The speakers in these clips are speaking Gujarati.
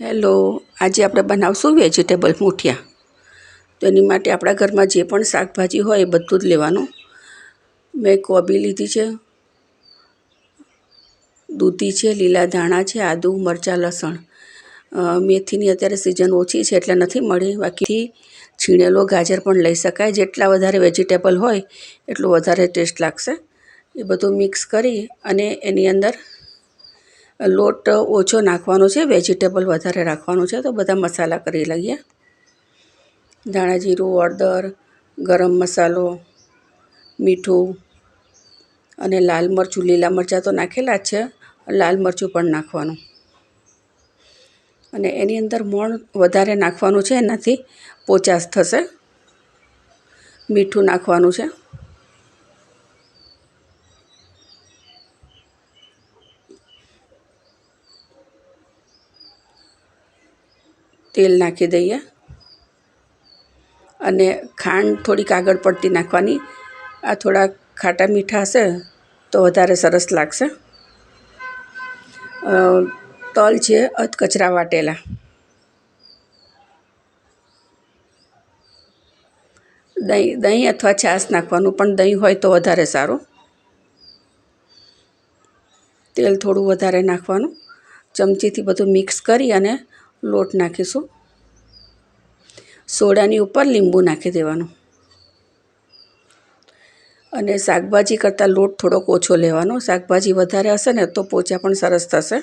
હેલો, આજે આપણે બનાવશું વેજીટેબલ મૂઠિયા. તો એની માટે આપણા ઘરમાં જે પણ શાકભાજી હોય એ બધું જ લેવાનું. મેં કોબી લીધી છે, દૂધી છે, લીલા ધાણા છે, આદુ, મરચાં, લસણ. મેથીની અત્યારે સિઝન ઓછી છે એટલે નથી મળી. બાકી છીણેલો ગાજર પણ લઈ શકાય. જેટલા વધારે વેજીટેબલ હોય એટલું વધારે ટેસ્ટ લાગશે. એ બધું મિક્સ કરી અને એની અંદર લોટ ઓછો નાખવાનો છે, વેજીટેબલ વધારે રાખવાનું છે, તો બધા મસાલા કરી લઈએ. ધાણા જીરું, હળદર, ગરમ મસાલો, મીઠું અને લાલ મરચું, લીલા મરચાં તો નાખેલા જ છે, લાલ મરચું પણ નાખવાનું. અને એની અંદર મોણ વધારે નાખવાનું છે, એનાથી પોચાશ થશે. મીઠું નાખવાનું છે. તેલ નાખી દઈએ. અને ખાંડ થોડીક આગળ પડતી નાખવાની. આ થોડા ખાટા મીઠા હશે તો વધારે સરસ લાગશે. તલ છે અધકચરા વાટેલા. દહીં દહીં અથવા છાશ નાખવાનું, પણ દહીં હોય તો વધારે સારું. તેલ થોડું વધારે નાખવાનું. ચમચીથી બધું મિક્સ કરી અને લોટ નાખીશું. સોડાની ઉપર લીંબુ નાખી દેવાનું. અને શાકભાજી કરતાં લોટ થોડોક ઓછો લેવાનો. શાકભાજી વધારે હશે ને તો પોચા પણ સરસ થશે.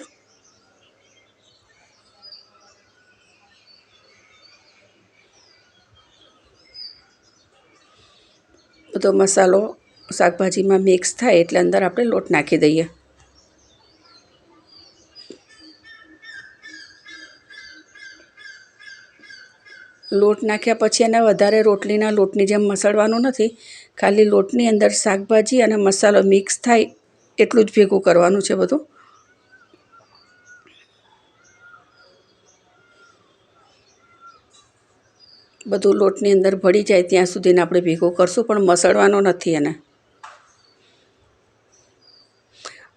બધો મસાલો શાકભાજીમાં મિક્સ થાય એટલે અંદર આપણે લોટ નાખી દઈએ. લોટ નાખ્યા પછી એને વધારે રોટલીના લોટની જેમ મસળવાનું નથી. ખાલી લોટની અંદર શાકભાજી અને મસાલો મિક્સ થાય એટલું જ ભેગું કરવાનું છે બધું. બધું લોટની અંદર ભળી જાય ત્યાં સુધીને આપણે ભેગું કરશું, પણ મસળવાનો નથી એને.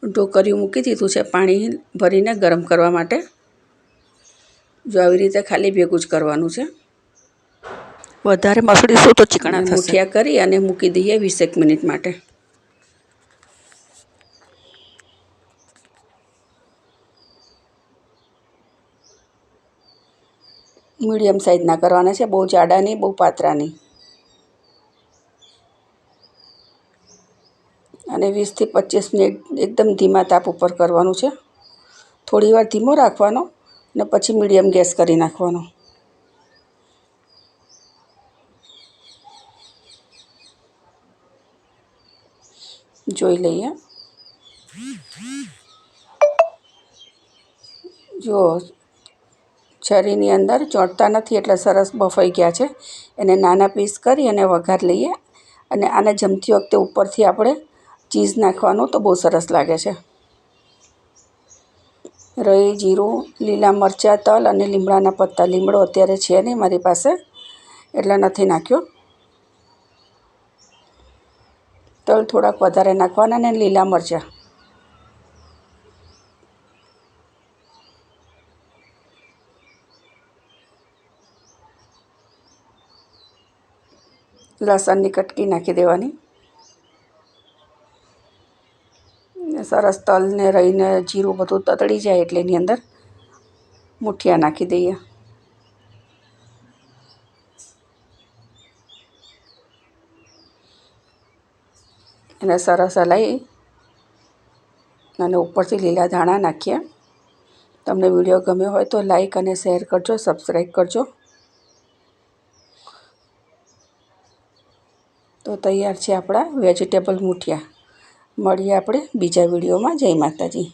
ઢોકરિયું મૂકી દીધું છે પાણી ભરીને ગરમ કરવા માટે. જો આવી રીતે ખાલી ભેગું જ કરવાનું છે. વધારે મસળીશું તો ચીકણા થશે. મુઠિયા કરી અને મૂકી દઈએ વીસેક મિનિટ માટે. મીડિયમ સાઇઝના કરવાના છે બહુ જાડા નહીં બહુ પાતળા નહીં. અને વીસથી પચીસ મિનિટ એકદમ ધીમા તાપ ઉપર કરવાનું છે. થોડી વાર ધીમો રાખવાનો અને પછી મીડિયમ ગેસ કરી નાખવાનો. જોઈ લઈએ. જો છરીની અંદર ચોંટતા નથી એટલે સરસ બફાઈ ગયા છે. એને નાના પીસ કરી અને વઘાર લઈએ અને આને જમતી વખતે ઉપરથી આપણે ચીઝ નાખવાનું તો બહુ સરસ લાગે છે. રહી જીરું, લીલા મરચાં, તલ અને લીમડાના પત્તા લીમડો અત્યારે છે નહીં મારી પાસે, એટલે નથી નાખ્યો. તલ થોડાક વધારે નાખવાના ને લીલા મરચાં. લસણની કટકી નાખી દેવાની. સરસ તલને રહીને જીરું બધું તતડી જાય એટલે એની અંદર મુઠિયા નાખી દઈએ. એને સરસ હલાવી અને ઉપરથી લીલા ધાણા નાખીએ. તમને વીડિયો ગમ્યો હોય તો લાઈક અને શેર કરજો, સબસ્ક્રાઈબ કરજો. તો તૈયાર છે આપણા વેજીટેબલ મૂઠિયા. મળીએ આપણે બીજા વિડીયોમાં. જય માતાજી.